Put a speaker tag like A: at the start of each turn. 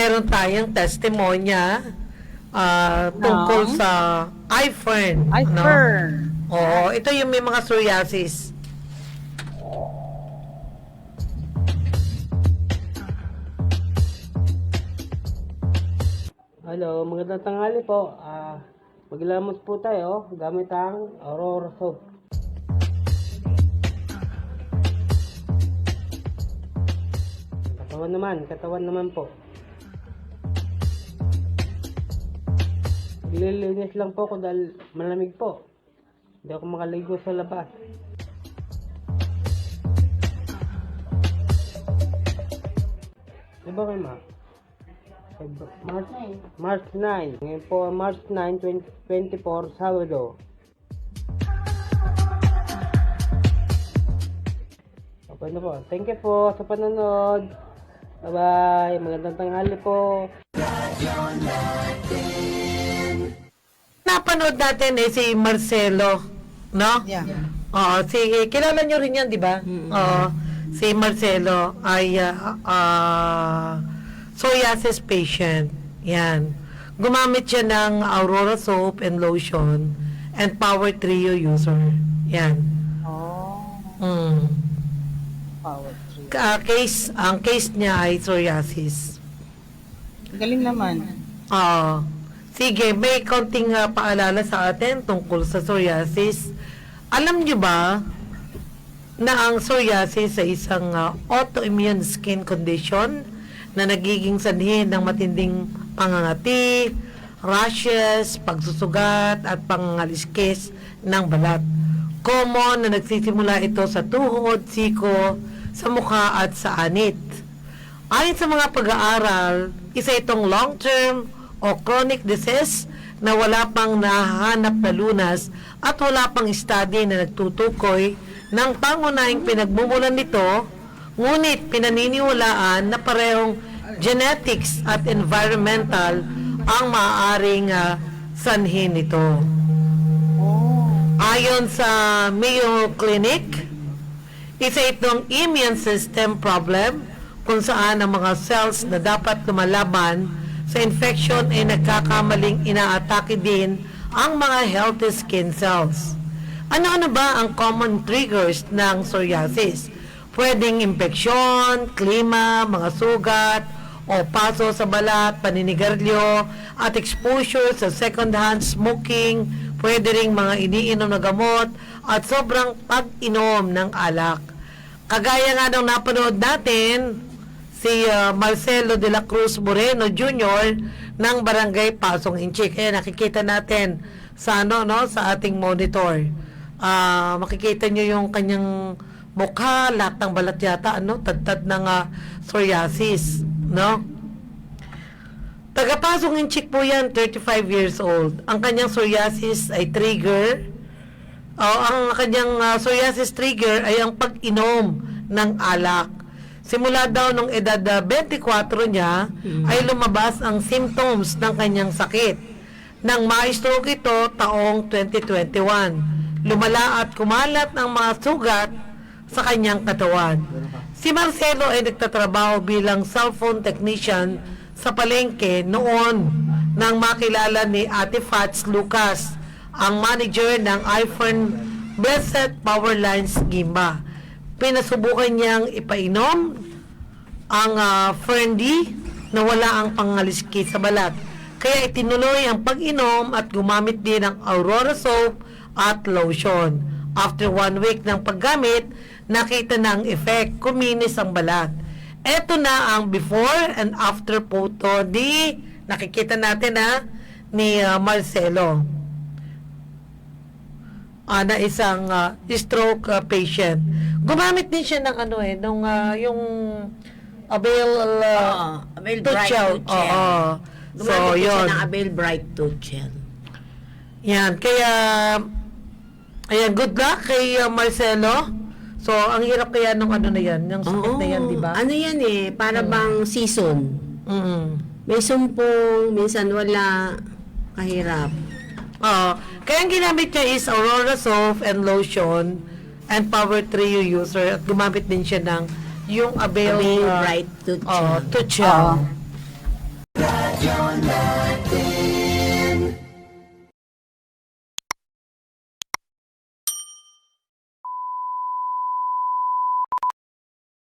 A: meron tayong testimonya ah, tungkol
B: No.
A: sa iFern.
B: Ay,
A: no?
B: fern.
A: Oo, ito yung may mga psoriasis.
C: Hello, magandang tanghali po. Ah, maglamot po tayo gamit ang Aurora soap. Katawan naman, katawan naman po. Maglilinis lang po ako dahil malamig po. Hindi ako makaligo sa labas. Di ba kayo, ma? March, March 9. Ngayon po, March 9, 2024, Sabado. Okay na po. Thank you po sa panonood. Bye-bye. Magandang tanghali po.
A: Napanood natin eh si Marcelo, no?
B: Yeah.
A: Oo, si kilala niyo rin 'yan, 'di ba? Oo. Si Marcelo ay ah, ah, psoriasis patient. 'Yan. Gumamit siya ng Aurora soap and lotion and Power Trio user. 'Yan.
B: Oh,
A: Mm.
B: power tree.
A: Ka- case, ang case niya ay psoriasis.
B: Galing naman.
A: Oo. Sige, may konting ah, paalala sa atin tungkol sa psoriasis. Alam niyo ba na ang psoriasis ay isang ah, autoimmune skin condition na nagiging sanhi ng matinding pangangati, rashes, pagsusugat at pangangaliskis ng balat. Common na nagsisimula ito sa tuhod, siko, sa mukha at sa anit. Ayon sa mga pag-aaral, isa itong long-term o chronic disease na wala pang nahanap na lunas at wala pang study na nagtutukoy ng pangunahing pinagmumulan nito, ngunit pinaniniwalaan na parehong genetics at environmental ang maaaring ah, sanhi nito. Ayon sa Mayo Clinic, isa itong immune system problem kung saan ang mga cells na dapat lumalaban sa infection ay nagkakamaling inaatake din ang mga healthy skin cells. Ano-ano ba ang common triggers ng psoriasis? Pwedeng impeksyon, klima, mga sugat, o paso sa balat, paninigarilyo, at exposure sa second-hand smoking, pwede ring mga iniinom na gamot, at sobrang pag-inom ng alak. Kagaya nga nung napanood natin, si uh, Marcelo de la Cruz Moreno Jr. ng Barangay Pasong Inchik. Kaya nakikita natin sa ano no sa ating monitor. Ah, makikita nyo yung kanyang mukha, lahat ng balat yata ano, tad-tad ng ah, psoriasis, no? Tagapasong Inchik po yan, 35 years old. Ang kanyang psoriasis ay trigger o ang kanyang ah, psoriasis trigger ay ang pag-inom ng alak. Simula daw nung edad ah, 24 niya ay lumabas ang symptoms ng kanyang sakit. Nang ma-stroke ito taong 2021, lumala at kumalat ang mga sugat sa kanyang katawan. Si Marcelo ay nagtatrabaho bilang cellphone technician sa palengke noon nang makilala ni Ate Fats Lucas, ang manager ng iPhone Blessed Powerlines Gimba. Pinasubukan niyang ipainom ang uh, Ferndi na wala ang pangaliski sa balat. Kaya itinuloy ang pag-inom at gumamit din ng Aurora soap at lotion. After one week ng paggamit, nakita na ang effect, kuminis ang balat. Ito na ang before and after photo di nakikita natin ha ni uh, Marcelo ah, na isang ah, stroke ah, patient. Gumamit din siya ng ano eh, nung ah, yung Avail uh,
D: Oo, Avail Bright
A: Tuchel.
D: Tooth Gel.
A: Oo. So,
D: din siya
A: yun.
D: ng Avail Bright Tooth Gel.
A: Yan. Kaya, ayan, good luck kay uh, Marcelo. So, ang hirap kaya nung ano na yan, yung sakit na yan, di ba?
D: Ano yan eh, para bang season.
A: Mm.
D: May sumpong, minsan wala, kahirap.
A: Oo. Kaya ang ginamit niya is Aurora Soap and Lotion and Power 3 yung user. At gumamit din siya ng yung Avail,
D: Avail
A: uh,
D: Bright to Chill.
A: Oh,
D: to
A: Chill.
B: Oh.